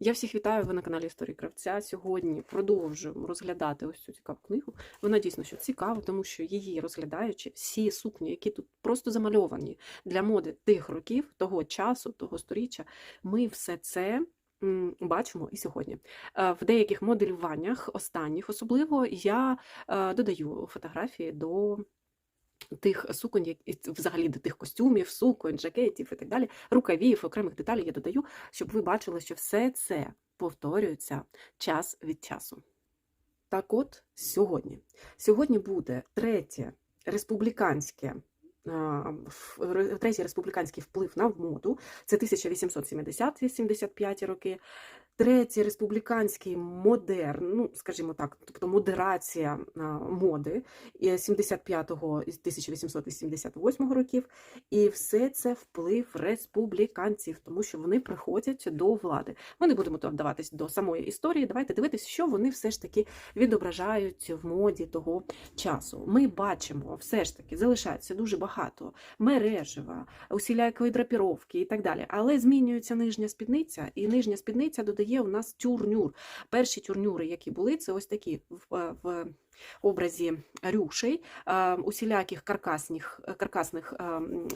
Я всіх вітаю, ви на каналі Історії Кравця. Сьогодні продовжуємо розглядати ось цю цікаву книгу. Вона дійсно що цікава, тому що її розглядаючи, всі сукні, які тут просто замальовані для моди тих років, того часу, того сторіччя, ми все це. Бачимо і сьогодні. Е, В деяких моделюваннях, останніх особливо, я е, додаю фотографії до тих суконь, як- взагалі до тих костюмів, суконь, жакетів і так далі, рукавів, окремих деталей я додаю, щоб ви бачили, що все це повторюється час від часу. Так от сьогодні. Сьогодні буде третє республіканське. Третій республіканський вплив на моду це 1870-75 роки. Третій республіканський модерн, ну скажімо так, тобто модерація моди 75-го і 1888 років. І все це вплив республіканців, тому що вони приходять до влади. Ми не будемо тут вдаватись до самої історії. Давайте дивитися, що вони все ж таки відображають в моді того часу. Ми бачимо, все ж таки залишається дуже багато мережева, усілякої драпіровки і так далі. Але змінюється нижня спідниця, і нижня спідниця додає у нас тюрнюр. Перші тюрнюри, які були, це ось такі в, в образі рюшей, усіляких каркасних, каркасних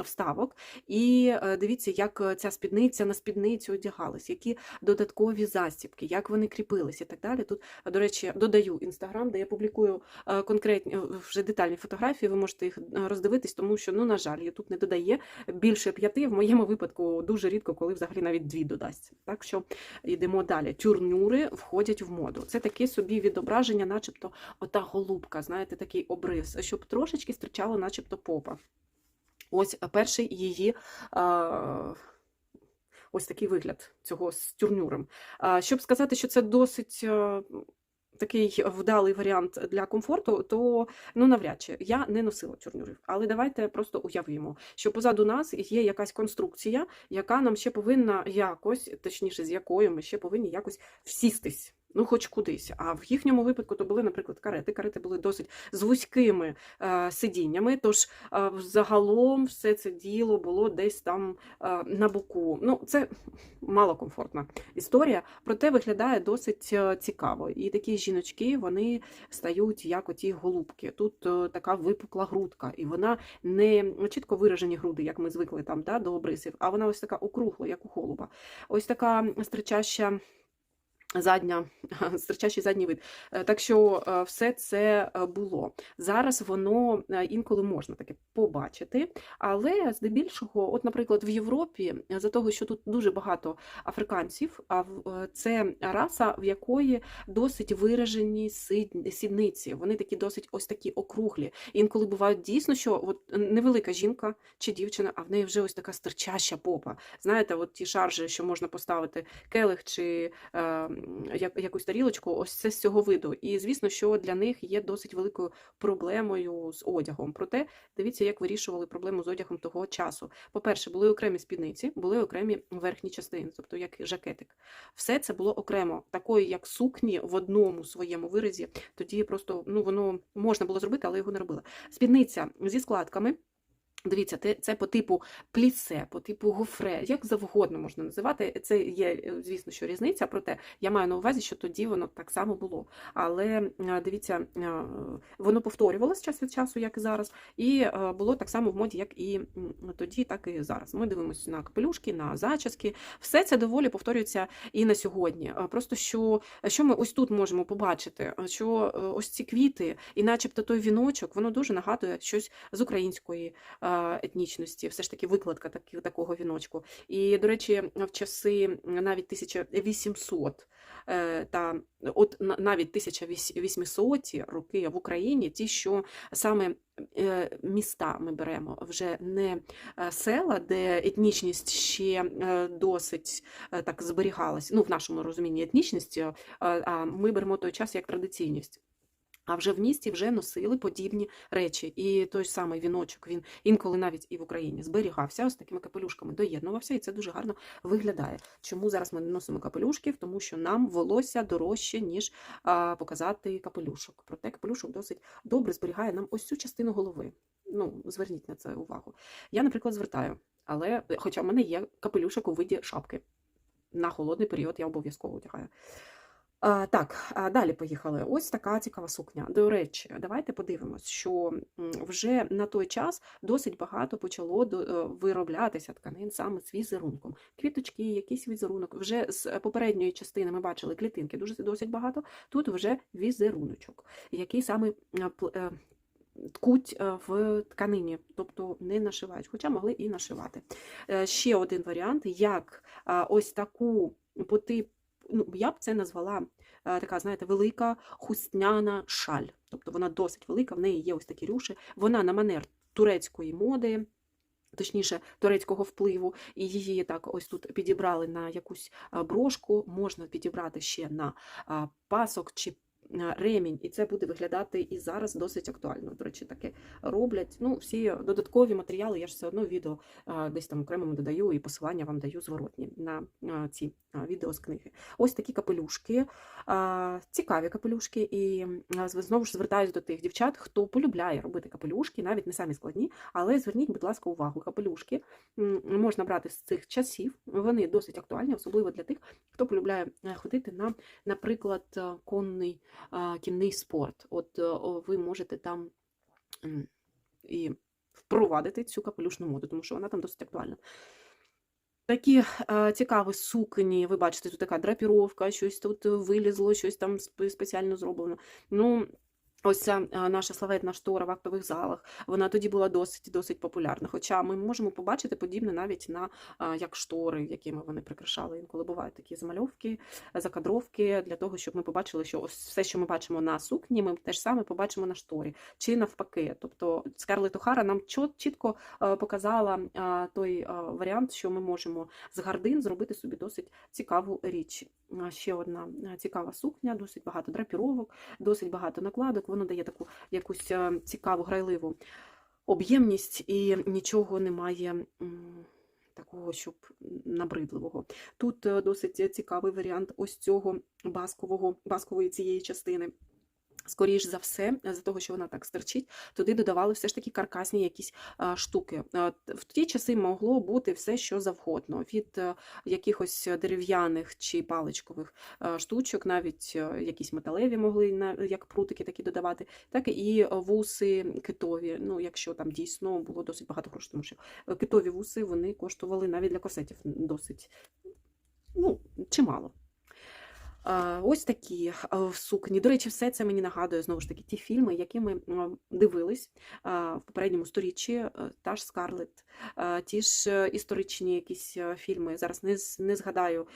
вставок. І е, дивіться, як ця спідниця на спідницю одягалась, які додаткові застібки, як вони кріпились і так далі. Тут, до речі, додаю інстаграм, де я публікую е, конкретні е, вже детальні фотографії. Ви можете їх роздивитись, тому що, ну, на жаль, Ютуб не додає більше п'яти. В моєму випадку дуже рідко, коли взагалі навіть дві додасться. Так що йдемо далі. Тюрнюри входять в моду. Це таке собі відображення, начебто, ота голубка, знаєте, такий обрис, щоб трошечки стирчало, начебто, попа. Ось перший її. А... Ось такий вигляд цього з тюрнюром. А, Щоб сказати, що це досить е, такий вдалий варіант для комфорту, то ну навряд чи я не носила тюрнюрів. Але давайте просто уявимо, що позаду нас є якась конструкція, яка нам ще повинна якось, точніше, з якою ми ще повинні якось всістись. Ну, хоч кудись. А в їхньому випадку то були, наприклад, карети. Карети були досить з вузькими е, сидіннями. Тож е, загалом все це діло було десь там е, на боку. Ну, це малокомфортна історія, проте виглядає досить е, цікаво. І такі жіночки вони стають як оті голубки. Тут е, така випукла грудка, і вона не чітко виражені груди, як ми звикли там да, до обрисів, а вона ось така округла, як у голуба. Ось така стричаща. Задня, стирчащий задній вид. Е, Так що е, все це е, було. Зараз воно інколи можна таке побачити, але здебільшого, от, наприклад, в Європі, за того, що тут дуже багато африканців, а це раса, в якої досить виражені сідниці. Вони такі досить ось такі округлі. Інколи бувають дійсно, що от невелика жінка чи дівчина, а в неї вже ось така стирчаща попа. Знаєте, от ті шаржі, що можна поставити келих чи якусь тарілочку, ось це з цього виду. І звісно, що для них є досить великою проблемою з одягом. Проте дивіться, як вирішували проблему з одягом того часу. По-перше, були окремі спідниці, були окремі верхні частини, тобто як жакетик. Все це було окремо, такої як сукні в одному своєму виразі. Тоді просто ну воно можна було зробити, але його не робили. Спідниця зі складками. Дивіться, це по типу плісе, по типу гофре, як завгодно можна називати. Це є, е, звісно, що різниця, проте я маю на увазі, що тоді воно так само було. Але е, дивіться, е, воно повторювалося час від часу, як і зараз, і було так само в моді, як і тоді, так і зараз. Ми дивимося на капелюшки, на зачіски. Все це доволі повторюється і на сьогодні. Просто що, що ми ось тут можемо побачити, що ось ці квіти, і начебто той віночок, воно дуже нагадує щось з української етнічності, все ж таки викладка такі, такого віночку. І, до речі, в часи навіть 1800 е, та от на- навіть 1800 роки в Україні, ті, що саме е, міста ми беремо, вже не е, села, де етнічність ще досить так зберігалась, ну в нашому розумінні етнічність, а ми беремо той час як традиційність. А вже в місті вже носили подібні речі. І той самий віночок, він інколи навіть і в Україні зберігався, ось такими капелюшками доєднувався, і це дуже гарно виглядає. Чому зараз ми не носимо капелюшків? Тому що нам волосся дорожче, ніж а, показати капелюшок. Проте капелюшок досить добре зберігає нам ось цю частину голови. Ну, зверніть на це увагу. Я, наприклад, звертаю, але хоча в мене є капелюшок у виді шапки. на холодний період я обов'язково одягаю. Так, далі поїхали. Ось така цікава сукня. До речі, давайте подивимось, що вже на той час досить багато почало е, вироблятися тканин саме з візерунком. Квіточки, якийсь візерунок. Вже з попередньої частини ми бачили клітинки дуже досить багато. Тут вже візеруночок, який саме е, е, ткуть е, в тканині, тобто не нашивають, хоча могли і нашивати. Е, Ще один варіант, як ось таку по тип, ну, я б це назвала е, така, знаєте, велика хустняна шаль. Тобто вона досить велика, в неї є ось такі рюші. Вона на манер турецької моди. Точніше, турецького впливу, і її так ось тут підібрали на якусь брошку, можна підібрати ще на а, пасок чи ремінь, і це буде виглядати і зараз досить актуально. До речі, таке роблять. Ну, всі додаткові матеріали, я ж все одно відео десь там окремому додаю і посилання вам даю зворотні на ці відео з книги. Ось такі капелюшки, цікаві капелюшки, і знову ж звертаюсь до тих дівчат, хто полюбляє робити капелюшки, навіть не самі складні, але зверніть, будь ласка, увагу, капелюшки можна брати з цих часів, вони досить актуальні, особливо для тих, хто полюбляє е, ходити на, наприклад, е, конний е, кінний спорт. От е, ви можете там і впровадити цю капелюшну моду, тому що вона там досить актуальна. Такі е, цікаві сукні, ви бачите, тут така драпіровка, щось тут вилізло, щось там спеціально зроблено. Ну, ось ця наша славетна штора в актових залах, вона тоді була досить досить популярна. Хоча ми можемо побачити подібне навіть на як штори, якими вони прикрашали. Інколи бувають такі замальовки, закадровки для того, щоб ми побачили, що ось все, що ми бачимо на сукні, ми теж саме побачимо на шторі, чи навпаки. Тобто Скарлетт Охара нам чітко показала той варіант, що ми можемо з гардин зробити собі досить цікаву річ. Ще одна цікава сукня, досить багато драпіровок, досить багато накладок. Воно дає таку якусь е, цікаву, грайливу об'ємність і нічого немає. Такого, щоб набридливого. Тут е, досить цікавий варіант ось цього баскового, баскової цієї частини. Скоріш за все, за того, що вона так стерчить, туди додавали все ж таки каркасні якісь а, штуки. А, В ті часи могло бути все, що завгодно, від е, якихось дерев'яних чи паличкових е, штучок, навіть е, якісь металеві могли як прутики такі додавати, так і вуси китові. Ну, якщо там дійсно було досить багато грошей, тому що е, китові вуси вони коштували навіть для корсетів досить ну, чимало. Ось такі а, сукні. До речі, все це мені нагадує знову ж таки ті фільми, які ми дивились в попередньому сторіччі. е, Та ж Скарлетт, ті ж е, історичні якісь е, фільми. Зараз не, не згадаю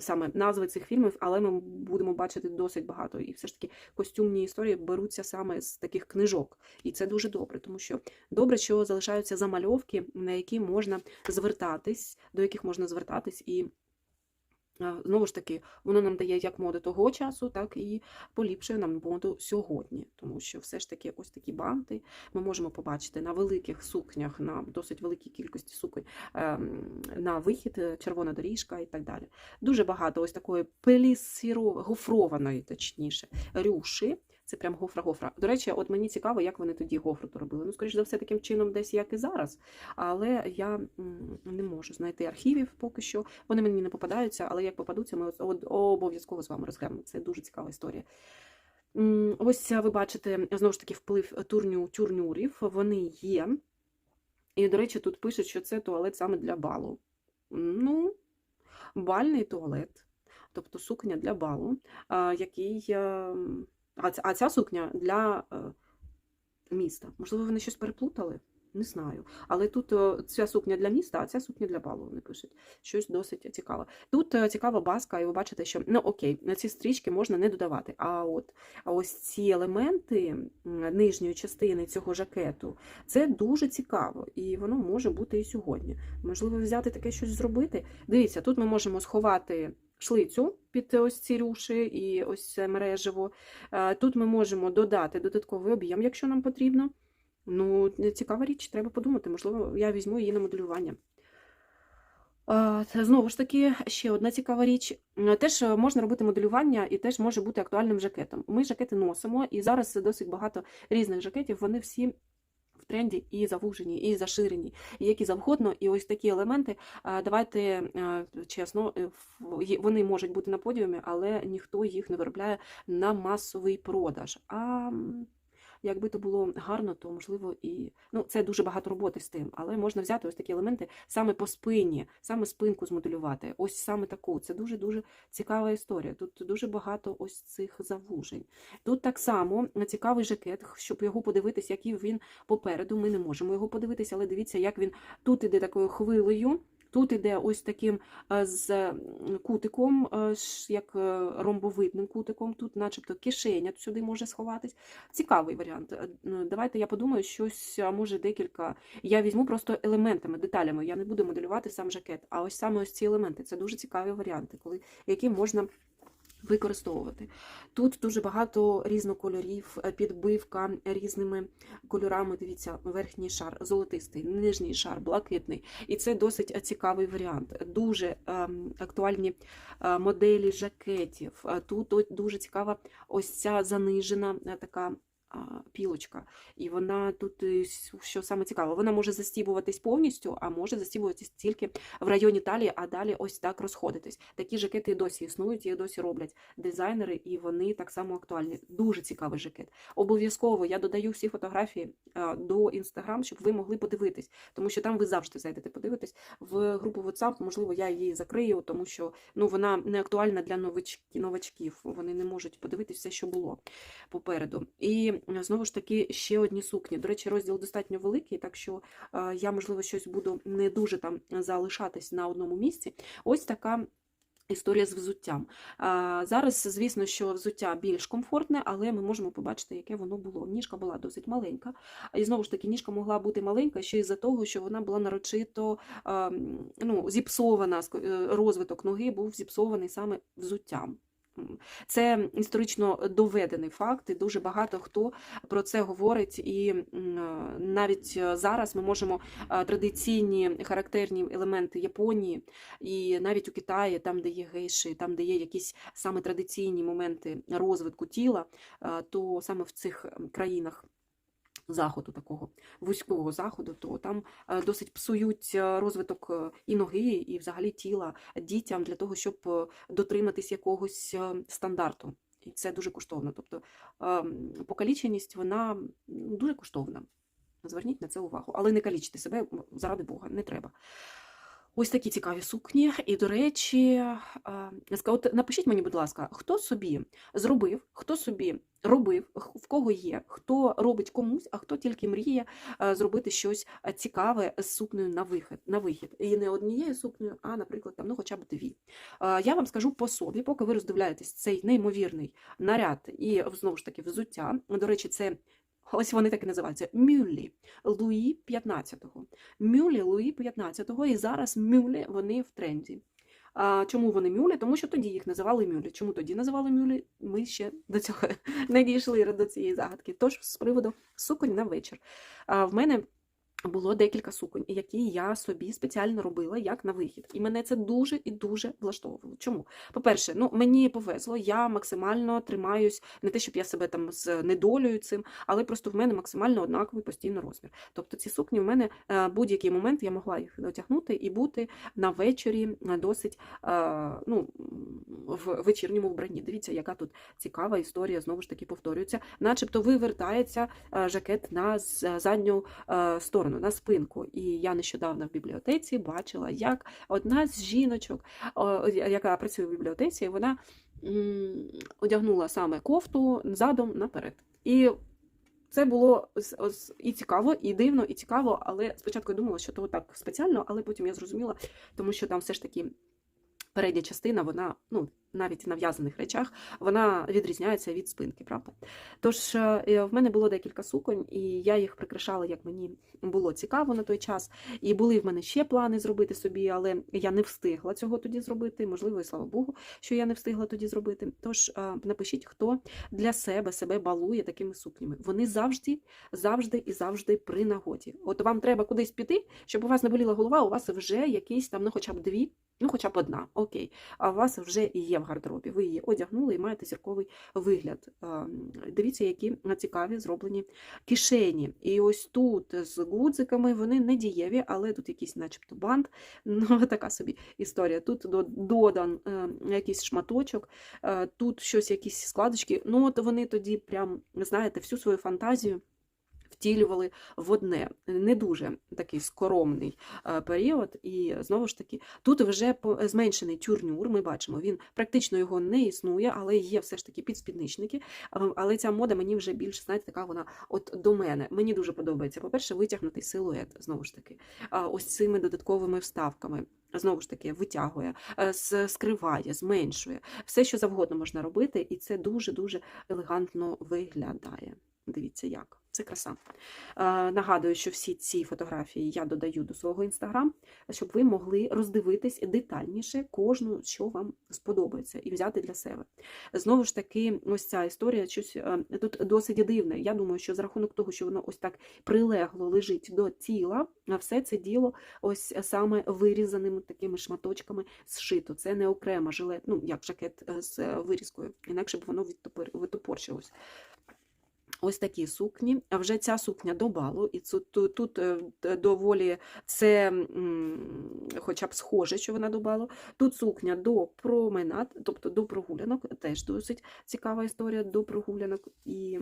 саме назви цих фільмів, але ми будемо бачити досить багато. І все ж таки костюмні історії беруться саме з таких книжок. І це дуже добре, тому що добре, що залишаються замальовки, на які можна звертатись, до яких можна звертатись і. Знову ж таки, воно нам дає як моду того часу, так і поліпшує нам моду сьогодні. Тому що все ж таки ось такі банти ми можемо побачити на великих сукнях, на досить великій кількості суконь, ем, на вихід, е, червона доріжка і так далі. Дуже багато ось такої пелісіро, гофрованої, точніше, рюші. Це прям гофра-гофра. До речі, от мені цікаво, як вони тоді гофру то робили. Ну, скоріш за все, таким чином, десь як і зараз. Але я не можу знайти архівів поки що. Вони мені не попадаються, але як попадуться, ми обов'язково з вами розглянемо. Це дуже цікава історія. Ось ви бачите знову ж таки вплив турню, тюрнюрів. Вони є. І, до речі, тут пишуть, що це туалет саме для балу. Ну, бальний туалет, тобто сукня для балу, який. А ця, а ця сукня для е, міста. Можливо, вони щось переплутали? Не знаю. Але тут е, ця сукня для міста, а ця сукня для балу, вони пишуть. Щось досить цікаве. Тут е, цікава баска, і ви бачите, що ну окей, на ці стрічки можна не додавати. А от а ось ці елементи нижньої частини цього жакету, це дуже цікаво, і воно може бути і сьогодні. Можливо, взяти таке щось зробити. Дивіться, тут ми можемо сховати шлицю під ось ці рюші і ось це мережево. Е, Тут ми можемо додати додатковий об'єм, якщо нам потрібно. Ну, цікава річ, треба подумати. Можливо, я візьму її на моделювання. Е, Знову ж таки, ще одна цікава річ. Е, Теж можна робити моделювання і теж може бути актуальним жакетом. Ми жакети носимо, і зараз досить багато різних жакетів. Вони всі тренді і завужені, і заширені, і які завгодно. І ось такі елементи, давайте чесно, е, вони можуть бути на подіумі, але ніхто їх не виробляє на масовий продаж. А якби то було гарно, то можливо і ну це дуже багато роботи з тим, але можна взяти ось такі елементи саме по спині, саме спинку змоделювати. Ось саме таку. Це дуже дуже цікава історія. Тут дуже багато ось цих завужень. Тут так само цікавий жакет, щоб його подивитися, який він попереду. Ми не можемо його подивитися, але дивіться, як він тут іде такою хвилею. Тут іде ось таким е, з кутиком, е, як е, ромбовидним кутиком, тут начебто кишеня сюди може сховатись. Цікавий варіант. Е, Давайте я подумаю, щось, може декілька. Я візьму просто елементами, деталями. Я не буду моделювати сам жакет, а ось саме ось ці елементи. Це дуже цікаві варіанти, коли, які можна використовувати. Тут дуже багато різнокольорів, е, підбивка різними кольорами. Дивіться, верхній шар золотистий, нижній шар блакитний. І це досить цікавий варіант. Дуже ем, актуальні е, моделі жакетів. Е, Тут дуже цікава ось ця занижена е, така. Пілочка, і вона тут, е, що саме цікаво, вона може застібуватись повністю, а може застібуватись тільки в районі талії, а далі ось так розходитись. Такі жакети досі існують, їх досі роблять дизайнери, і вони так само актуальні. Дуже цікавий жакет. Обов'язково я додаю всі фотографії до інстаграм, щоб ви могли подивитись, тому що там ви завжди зайдете подивитись. В групу WhatsApp, можливо, я її закрию, тому що ну вона не актуальна для новачків. Вони не можуть подивитись все, що було попереду. І е, знову ж таки ще одні сукні. До речі, розділ достатньо великий, так що е, я, можливо, щось буду не дуже там залишатись на одному місці. Ось така. Історія з взуттям. А, Зараз, звісно, що взуття більш комфортне, але ми можемо побачити, яке воно було. Ніжка була досить маленька. І знову ж таки, ніжка могла бути маленька ще із-за того, що вона була нарочито а, ну, зіпсована, е, розвиток ноги був зіпсований саме взуттям. Це історично доведений факт, і дуже багато хто про це говорить. І навіть е, зараз ми можемо е, традиційні характерні елементи Японії, і навіть у Китаї, там, де є гейші, там, де є якісь саме традиційні моменти розвитку тіла, е, то саме в цих країнах. Заходу такого вузького заходу, то там е, досить псують е, розвиток е, і ноги, і взагалі тіла дітям для того, щоб дотриматись якогось стандарту. І це дуже коштовно. Тобто покаліченість вона дуже коштовна. Зверніть на це увагу. Але не калічте себе заради Бога, не треба. Ось такі цікаві сукні. І, до речі, от напишіть мені, будь ласка, хто собі зробив, хто собі робив, в кого є, хто робить комусь, а хто тільки мріє зробити щось цікаве з сукнею на вихід, на вихід. І не однією сукнею, а, наприклад, там, ну, хоча б дві. Я вам скажу по собі, поки ви роздивляєтесь цей неймовірний наряд і знову ж таки взуття. До речі, це ось вони так і називаються Мюллі Луї 15-го. Мюлі Луї 15-го, і зараз мюлі вони в тренді. А чому вони мюлі? Тому що тоді їх називали мюлі. Чому тоді називали мюлі? Ми ще до цього не дійшли до цієї загадки. Тож з приводу суконь на вечір. А в мене було декілька суконь, які я собі спеціально робила як на вихід. І мене це дуже і дуже влаштовувало. Чому? По-перше, ну мені повезло, я максимально тримаюсь, не те, щоб я себе там з недолею цим, але просто в мене максимально однаковий постійно розмір. Тобто ці сукні в мене е, будь-який момент я могла їх одягнути і бути на вечорі е, досить е, ну, в вечірньому вбранні. Дивіться, яка тут цікава історія, знову ж таки повторюється. Начебто вивертається жакет на задню е, сторону, на спинку. І я нещодавно в бібліотеці бачила, як одна з жіночок, яка працює в бібліотеці, вона одягнула саме кофту задом наперед. І це було і цікаво, і дивно, і цікаво, але спочатку я думала, що то так спеціально, але потім я зрозуміла, тому що там все ж таки передня частина, вона, ну, навіть на в'язаних речах, вона відрізняється від спинки, правда? Тож е, в мене було декілька суконь, і я їх прикрашала, як мені було цікаво на той час. І були в мене ще плани зробити собі, але я не встигла цього тоді зробити. Можливо, і слава Богу, що я не встигла тоді зробити. Тож е, напишіть, хто для себе себе балує такими сукнями. Вони завжди, завжди і завжди при нагоді. От вам треба кудись піти, щоб у вас не боліла голова, у вас вже якісь там, ну хоча б дві. Ну, хоча б одна, окей. А у вас вже і є гардеробі. Ви її одягнули і маєте зірковий вигляд. Дивіться, які цікаві зроблені кишені. І ось тут з гудзиками вони не дієві, але тут якийсь, начебто, бант. Ну, така собі історія. Тут до- додан е, якийсь шматочок, е, тут щось, якісь складочки. Ну, от вони тоді прям, знаєте, всю свою фантазію. Втілювали в одне не дуже такий скоромний е, період, і знову ж таки, тут вже зменшений тюрнюр. Ми бачимо, він практично його не існує, але є все ж таки підспідничники. Е, Але ця мода мені вже більш знаєте, така вона от до мене. Мені дуже подобається. По-перше, витягнутий силует, знову ж таки, ось цими додатковими вставками. Знову ж таки, витягує, е, скриває, зменшує. Все, що завгодно можна робити, і це дуже-дуже елегантно виглядає. Дивіться, як. Це краса. Е, Нагадую, що всі ці фотографії я додаю до свого інстаграм, щоб ви могли роздивитись детальніше кожну, що вам сподобається, і взяти для себе. Знову ж таки, ось ця історія щось е, тут досить дивне. Я думаю, що за рахунок того, що воно ось так прилегло лежить до тіла, а все це діло ось саме вирізаними такими шматочками зшито. Це не окрема жилет, ну як жакет е, з вирізкою, інакше б воно витопорщилось. Ось такі сукні. А вже ця сукня до балу, і тут, тут е, доволі це хоча б схоже, що вона до балу. Тут сукня до променад, тобто до прогулянок, теж досить цікава історія до прогулянок. І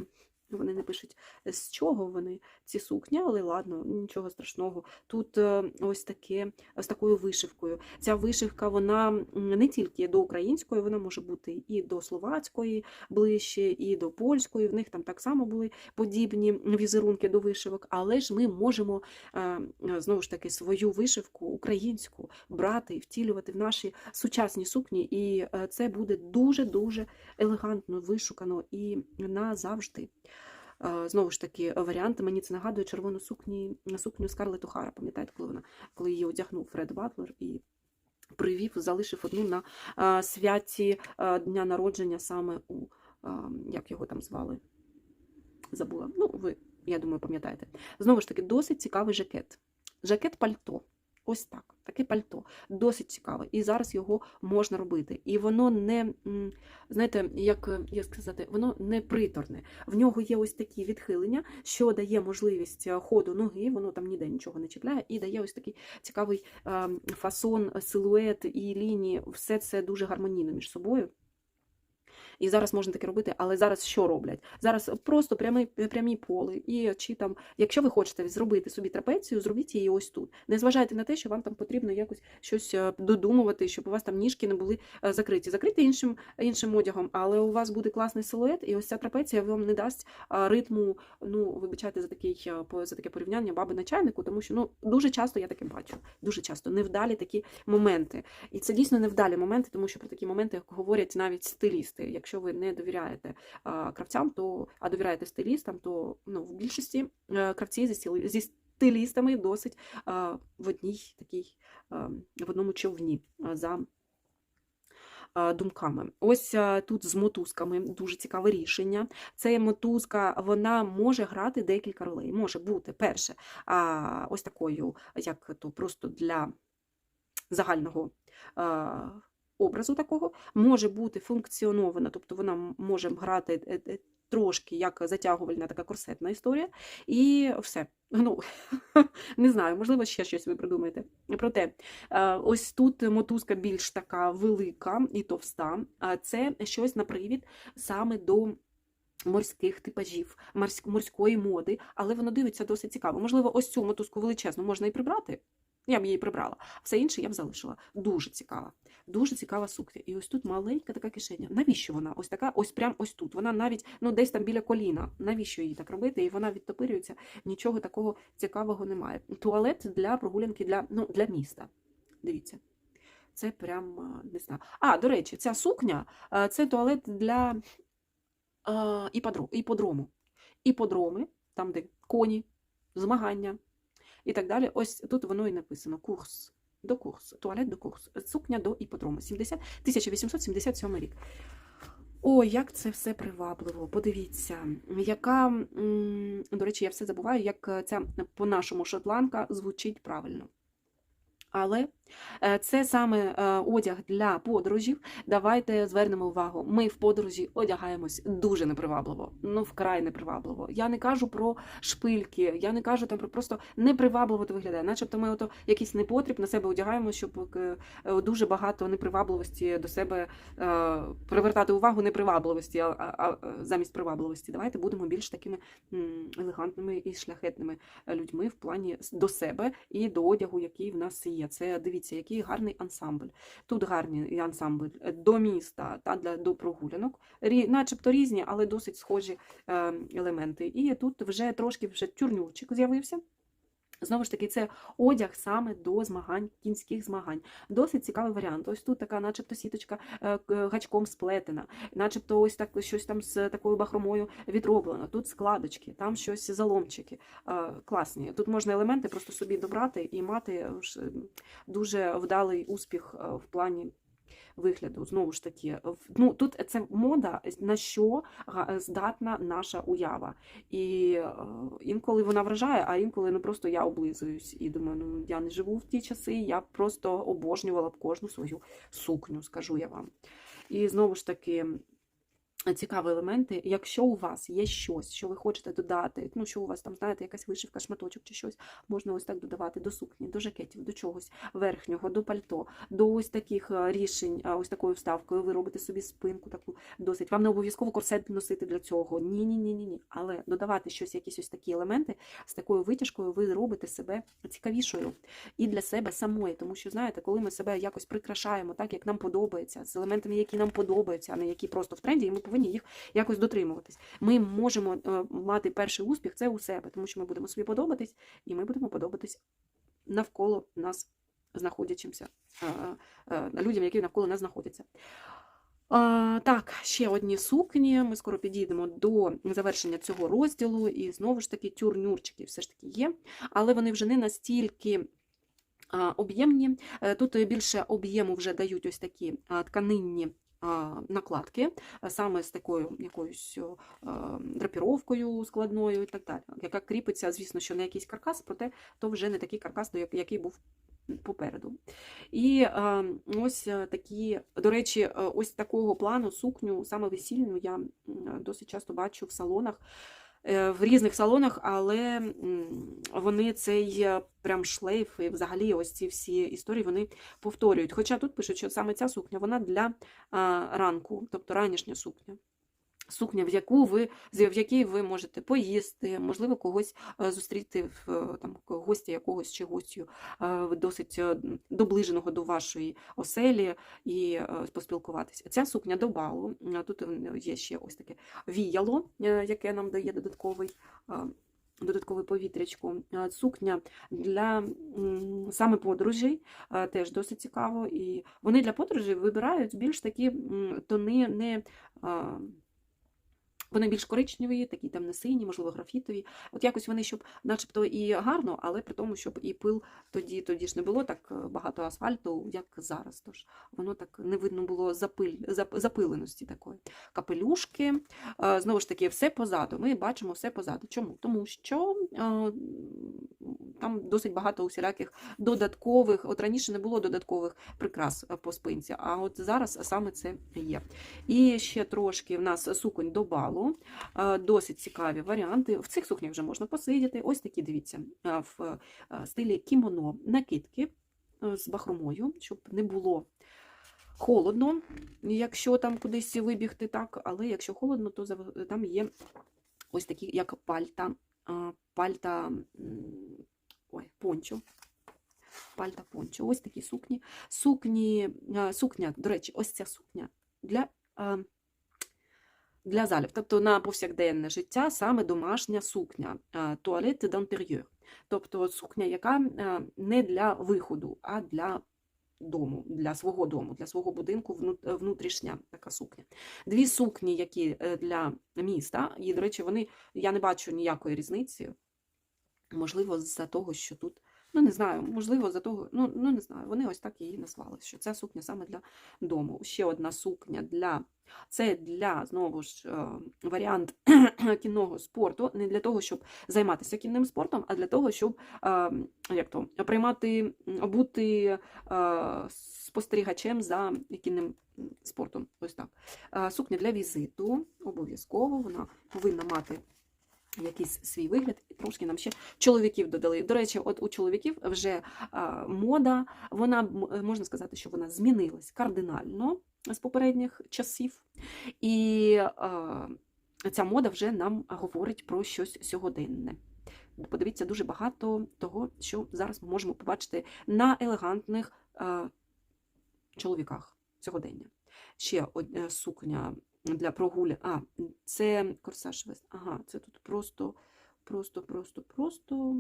вони не пишуть, з чого вони ці сукні, але ладно, нічого страшного. Тут е, ось таке, з такою вишивкою. Ця вишивка, вона не тільки до української, вона може бути і до словацької ближче, і до польської. В них там так само були подібні візерунки до вишивок, але ж ми можемо е, е, знову ж таки свою вишивку українську брати і втілювати в наші сучасні сукні, і е, це буде дуже дуже елегантно, вишукано і назавжди. Е, Знову ж таки, варіант мені це нагадує червону сукні, сукню Скарлетт Охара. Пам'ятаєте, коли вона коли її одягнув Фред Батлер і привів, залишив одну на е, святі е, дня народження саме у як його там звали? Забула. Ну, ви, я думаю, пам'ятаєте. Знову ж таки, досить цікавий жакет. Жакет пальто. Ось так, таке пальто. Досить цікаве. І зараз його можна робити. І воно не, знаєте, як е, як сказати, воно не приторне. В нього є ось такі відхилення, що дає можливість е, ходу ноги, воно там ніде нічого не чіпляє, і дає ось такий цікавий е, фасон, силует і лінії. Все це дуже гармонійно між собою. І зараз можна таке робити, але зараз що роблять? Зараз просто прямі, прямі поли. І чи там, якщо ви хочете зробити собі трапецію, зробіть її ось тут. Не зважайте на те, що вам там потрібно якось щось е, додумувати, щоб у вас там ніжки не були е, закриті. Закриті іншим, іншим одягом, але у вас буде класний силует, і ось ця трапеція вам не дасть ритму. Ну, вибачайте за такий е, за таке порівняння баби на чайнику, тому що ну дуже часто я таке бачу. Дуже часто невдалі такі моменти. І це дійсно невдалі моменти, тому що про такі моменти говорять навіть стилісти. Якщо ви не довіряєте кравцям, то а довіряєте стилістам, то ну, в більшості е, кравці зі, зі стилістами досить в одній такій в одному човні за. Думками. Ось тут з мотузками дуже цікаве рішення. Це мотузка, вона може грати декілька ролей. Може бути перше, ось такою, як то просто для загального образу такого, може бути функціонована, тобто вона може грати е, е, трошки як затягувальна така корсетна історія, і все. Ну, не знаю, можливо, ще щось ви придумаєте. Проте, е, ось тут мотузка більш така велика і товста, це щось на привід саме до морських типажів, морськ- морської моди, але воно дивиться досить цікаво. Можливо, ось цю мотузку величезну можна і прибрати. Я б її прибрала. Все інше я б залишила. Дуже цікава. Дуже цікава сукня. І ось тут маленька така кишеня. Навіщо вона? Ось така, ось прям ось тут. Вона навіть ну десь там біля коліна. Навіщо її так робити? І вона відтопирюється. Нічого такого цікавого немає. Туалет для прогулянки для, ну, для міста. Дивіться. Це прям не знаю. А, до речі, ця сукня це туалет для іподрому. Іподроми, там, де коні, змагання і так далі. Ось тут воно і написано: курс до курсу, туалет до курсу, сукня до іподрому. 70, 1877 рік. О, як це все привабливо. Подивіться, яка, до речі, я все забуваю, як ця по-нашому шотландка звучить правильно. Але Це саме е, одяг для подорожів. Давайте звернемо увагу. Ми в подорожі одягаємось дуже непривабливо, ну вкрай непривабливо. Я не кажу про шпильки, я не кажу там про просто непривабливо то виглядає. Начебто ми ото якийсь непотріб на себе одягаємо, щоб е, е, дуже багато непривабливості до себе е, привертати увагу непривабливості, а замість привабливості. Давайте будемо більш такими елегантними і шляхетними людьми в плані до себе і до одягу, який в нас є. Це дивіться, який гарний ансамбль. Тут гарний ансамбль е, до міста та для до прогулянок, начебто різні, але досить схожі е, елементи. І тут вже трошки вже тюрнюрчик з'явився. Знову ж таки, це одяг саме до змагань, кінських змагань. Досить цікавий варіант. Ось тут така, начебто, сіточка е, гачком сплетена, начебто ось так щось там з такою бахромою відроблено. Тут складочки, там щось заломчики. Е, Класні. Тут можна елементи просто собі добрати і мати дуже вдалий успіх е, в плані. Вигляду, знову ж таки, ну тут це мода, на що здатна наша уява. І е, інколи вона вражає, а інколи ну просто я облизуюсь і думаю, ну я не живу в ті часи, я просто обожнювала б кожну свою сукню, скажу я вам. І знову ж таки. Цікаві елементи. Якщо у вас є щось, що ви хочете додати, ну що у вас там, знаєте, якась вишивка, шматочок чи щось, можна ось так додавати до сукні, до жакетів, до чогось верхнього, до пальто, до ось таких е, рішень, ось такою вставкою. Ви робите собі спинку таку досить. Вам не обов'язково корсет носити для цього. Ні, ні, ні, ні, ні. Але додавати щось, якісь ось такі елементи з такою витяжкою, ви робите себе цікавішою і для себе самої. Тому що знаєте, коли ми себе якось прикрашаємо, так як нам подобається, з елементами, які нам подобаються, а не які просто в тренді, і ми повинні їх якось дотримуватись. Ми можемо е, мати перший успіх це у себе, тому що ми будемо собі подобатись, і ми будемо подобатись навколо нас знаходячимся е, е, людям, які навколо нас знаходяться. А, так, ще одні сукні. Ми скоро підійдемо до завершення цього розділу, і знову ж таки тюрнюрчики все ж таки є, але вони вже не настільки. Об'ємні. Тут більше об'єму вже дають ось такі тканинні накладки, саме з такою якоюсь драпіровкою складною і так далі, яка кріпиться, звісно, що на якийсь каркас, проте то вже не такий каркас, який був попереду. І е, ось е, такі, до речі, е, ось такого плану сукню, саме весільну, я досить часто бачу в салонах, в різних салонах, але вони цей е, прям шлейф і взагалі ось ці всі історії вони повторюють. Хоча тут пишуть, що саме ця сукня вона для ранку, тобто ранішня сукня. Сукня, в яку ви в якій ви можете поїсти, можливо, когось е, зустріти в там гостя якогось чи гостю е, досить е, доближеного до вашої оселі і поспілкуватися. Ця сукня до балу. Тут є ще ось таке віяло, яке нам дає додатковий. Додаткове повітрячко. Сукня для саме подорожей теж досить цікаво. І вони для подорожей вибирають більш такі тони не. Вони більш коричневі, такі темно-сині, можливо, графітові. От якось вони, щоб начебто і гарно, але при тому, щоб і пил тоді, тоді ж не було так е, багато асфальту, як зараз. Тож воно так не видно було запиль, зап- запиленості такої. Капелюшки, е, знову ж таки, все позаду. Ми бачимо все позаду. Чому? Тому що е, там досить багато усіляких додаткових, от раніше не було додаткових прикрас по спинці, а от зараз саме це є. І ще трошки в нас суконь до балу, досить цікаві варіанти. В цих сукнях вже можна посидіти. Ось такі, дивіться, в е, стилі кімоно накидки е, з бахромою, щоб не було. Холодно, якщо там кудись вибігти, так, але якщо холодно, то там є ось такі, як пальта, пальта, ой, пончо. Пальта пончо. Ось такі сукні. Сукні, сукня, до речі, ось ця сукня для, для залів, тобто на повсякденне життя саме домашня сукня, туалет d'intérieur. Тобто сукня, яка не для виходу, а для дому, для свого дому, для свого будинку внутрішня така сукня. Дві сукні, які е, для міста, і, до речі, вони, я не бачу ніякої різниці. Можливо, з-за того, що тут Ну, не знаю, можливо, за того, ну, ну не знаю, вони ось так її назвали, що це сукня саме для дому. Ще одна сукня для це для знову ж е, варіант кінного спорту, не для того, щоб займатися кінним спортом, а для того, щоб е, як то, приймати, бути е, спостерігачем за кінним спортом. Ось так. Сукня для візиту, обов'язково, вона повинна мати якийсь свій вигляд, і трошки нам ще чоловіків додали. До речі, от у чоловіків вже мода, вона е, можна сказати, що вона змінилась кардинально з попередніх часів. І ця мода вже нам говорить про щось сьогоденне. Подивіться дуже багато того, що зараз ми можемо побачити на елегантних чоловіках сьогодення. Ще одна сукня для прогулянок. А, це корсаж вес. Ага, це тут просто, просто, просто, просто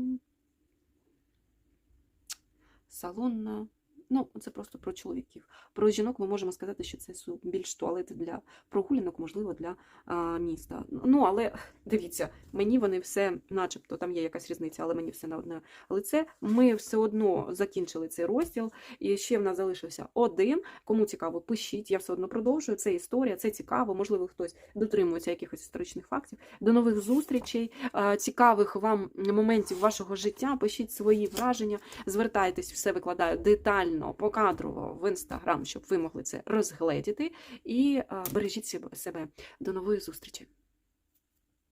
салонна. Ну, це просто про чоловіків. Про жінок ми можемо сказати, що це більш туалет для прогулянок, можливо, для а, міста. Ну, але дивіться, мені вони все, начебто, там є якась різниця, але мені все на одне лице. Ми все одно закінчили цей розділ, і ще в нас залишився один. Кому цікаво, пишіть, я все одно продовжую. Це історія, це цікаво. Можливо, хтось дотримується якихось історичних фактів. До нових зустрічей, цікавих вам моментів вашого життя. Пишіть свої враження, звертайтесь, все викладаю детально, покадрово в інстаграм, щоб ви могли це розгледіти. І бережіть себе- себе. До нової зустрічі!